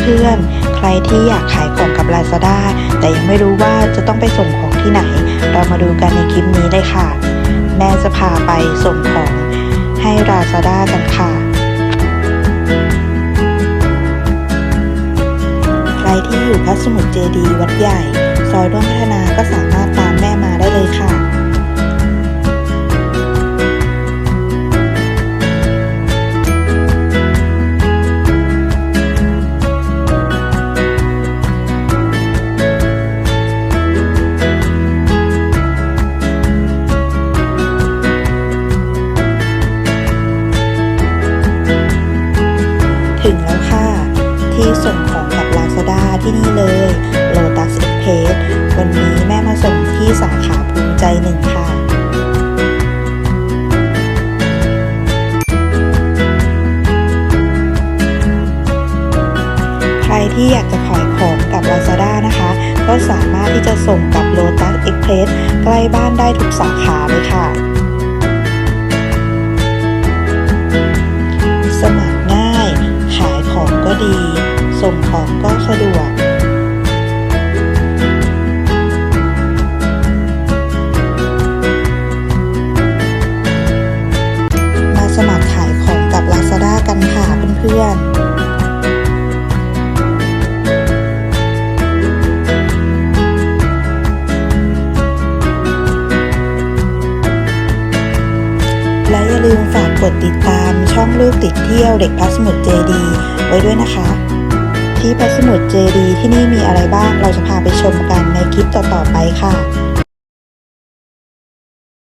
เพื่อนๆ ใครที่อยากขายของกับ Lazada แต่ยังไม่รู้ว่าจะต้องไปส่งของที่ไหน เรามาดูกันในคลิปนี้เลยค่ะ แม่จะพาไปส่งของให้ Lazada กันค่ะ ใครที่อยู่พระสมุทรเจดีย์วัดใหญ่ ซอยร่วม ที่ส่งของกับ Lazada ที่นี่เลย Lotus Express วันนี้แม่มาส่งที่สาขาภูมิใจหนึ่งค่ะใครที่อยากจะขายของกับ Lazada นะคะ ก็สามารถที่จะส่งกับ Lotus Express ใกล้บ้านได้ทุกสาขาเลยค่ะ ค่ะเพื่อนๆและอย่าลืมฝากกดติดตามช่องลูกติดเที่ยวเด็กพัสมุทรเจดีไว้ด้วยนะคะ ที่พัสมุทรเจดีที่นี่มีอะไรบ้างเราจะพาไปชมกันในคลิปต่อๆไปค่ะ